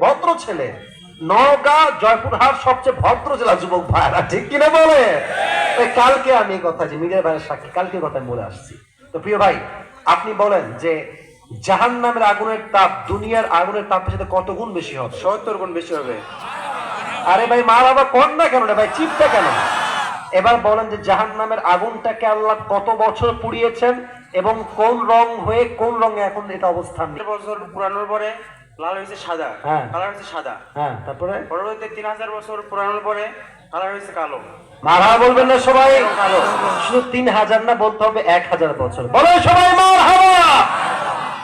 ভদ্র ছেলে নওগাঁ জয়পুরহাট সবচেয়ে ভদ্র জেলা যুবক ভাইরা ঠিক কিনা বলে? কালকে আমি কথা যে মিডিয়ার বাইরে সাক্ষী কালকে কথা আমি বলে আসছি। তো প্রিয় ভাই আপনি বলেন যে জাহান নামের আগুনের তাপ দুনিয়ার আগুনের তাপের সাথে কত গুণ বেশি হবে? সত্তর গুণ বেশি হবে। আরে ভাই মা বাবা কর না কেন রে ভাই? চিপটা কেন? এবার বলেন যে জাহান নামের আগুনটাকে আল্লাহ কত বছর পুড়িয়েছেন এবং কোন রং হয়ে কোন রঙে এখন এটা অবস্থান বছর পুরানোর পরে লাল হয়েছে সাদা হ্যাঁ। কালার হয়েছে সাদা। হ্যাঁ তারপরে? পরবর্তীতে তিন হাজার বছর পুরানোর পরে কালার হয়েছে কালো। মারহা বলবেন না সবাই। শুধু তিন হাজার না বলতে হবে এক হাজার বছর। বলে সবাই মারহাবা!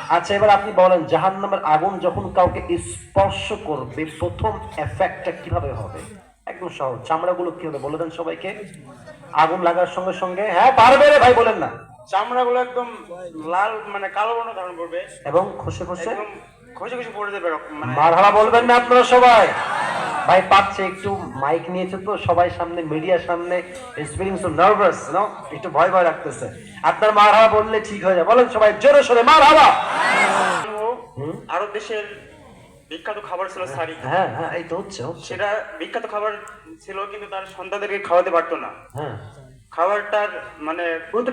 আচ্ছা এবার আপনি বলেন জাহান্নামের আগুন যখন কাউকে স্পর্শ করবে প্রথম এফেক্টটা কীভাবে হবে? একদম সহজ। চামড়াগুলো কি হবে? বলে দেন সবাইকে। আগুন লাগার সঙ্গে সঙ্গে। হ্যাঁ পারবে রে ভাই বলেন না। চামড়াগুলো একদম লাল মানে কালো বর্ণ ধারণ করবে। এবং খসে খসে? পড়ে এরকম, মানে মারহাবা বলবেন না আপনারা সবাই। ভাই পাচ্ছে একটু মাইক নিয়েছে তো সবাই সামনে মিডিয়ার সামনে এক্সপিরিয়েন্স নার্ভাস নো একটু ভয় ভয় লাগতেছে। আপনার মারহাবা বললে ঠিক হয়ে যায়। বলেন সবাই জোরে সোরে আরব দেশের বিখ্যাত খাবার ছিল সারি। হ্যাঁ হ্যাঁ এই তো হচ্ছে সেটা বিখ্যাত খাবার ছিল কিন্তু তার সন্তানদেরকে খাওয়াতে পারতো না। হ্যাঁ। খাবারটার মানে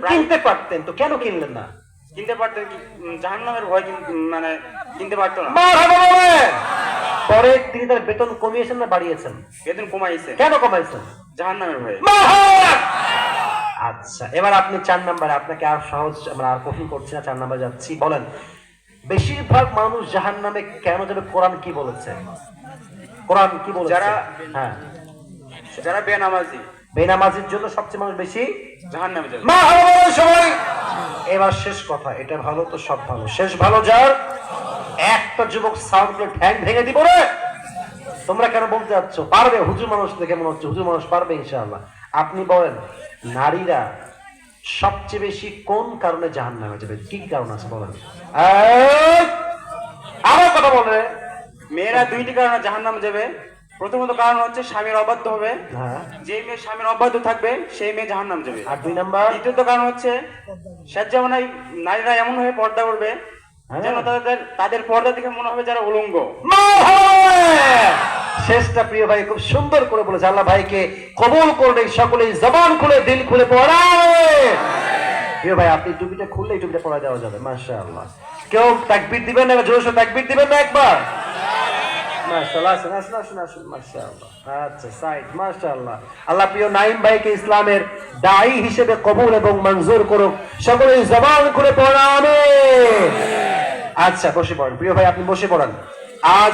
কিনতে পারতেন তো কেন কিনলেন না? কিনতে পারতেন জাহান নামের ভয় মানে কিনতে পারতো না। পরে তিনি তার বেতন কমিয়েছেন না বাড়িয়েছেন? বেতন কমাইছে। কেন কমাইছেন? জাহান নামের ভয়ে আচ্ছা এবার আপনি চার নাম্বারে আপনাকে আর সহজ আমরা আর কঠিন করছি না চার নাম্বারে যাচ্ছি। বলেন বেশিরভাগ মানুষ জাহান নামে কেন যাবে কোরআন কি বলেছে? কোরআন কি বলেছে? যারা- হ্যাঁ। যারা বেনামাজি। বেনামাজির জন্য সবচেয়ে মানুষ বেশি জাহান নামে যাবে সবাই! এবার শেষ কথা, এটা ভালো তো সব ভালো। শেষ ভালো যার? একটা যুবক সাউন্ড করে ঠ্যাং ভেঙে দিব রে! তোমরা কেন বলতে যাচ্ছ? পারবে? হুজুর মানুষ দেখে মনে হচ্ছে হুজুর মানুষ পারবে ইনশাআল্লাহ। আপনি বলেন, নারীরা সবচেয়ে বেশি কোন কারণে জাহান নামে যাবে? কি কারণ আছে বলেন! আমার কথা বলে মেয়েরা দুইটি কারণে জাহান নামে যাবে। প্রথমত কারণ হচ্ছে স্বামীর অবাধ্য হবে। হ্যাঁ। যে মেয়ে স্বামীর অবাধ্য থাকবে সেই মেয়ে জাহান নাম যাবে। আর দুই নাম্বার? দ্বিতীয়ত কারণ হচ্ছে স্বেচ্ছামনায় নারীরা এমন ভাবে পর্দা করবে হ্যাঁ। যেন তাদের তাদের পর্দা দেখে মনে হবে যারা উলঙ্গ। শেষটা প্রিয় ভাই খুব সুন্দর করে বলেছে আল্লাহ ভাইকে কবুল করলে সকলে জবান খুলে দিল খুলে পড়ায়। প্রিয় ভাই আপনি টুপিটা খুললে এই টুপিটা পড়া দেওয়া যাবে মাশা আল্লাহ কেউ তাকবির দিবেন না জোর সোর তাকবির দিবেন না একবার? মাশাআল্লাহ আসুন আসুন আসুন আসুন আচ্ছা সাইড মাশাআল্লাহ। আল্লাহ প্রিয় নাইম ভাইকে ইসলামের দায়ী হিসেবে কবুল এবং মঞ্জুর করুক। সকলে জবান করে পড়াবে আচ্ছা বসে পড়েন। প্রিয় ভাই, আপনি বসে পড়েন। আজ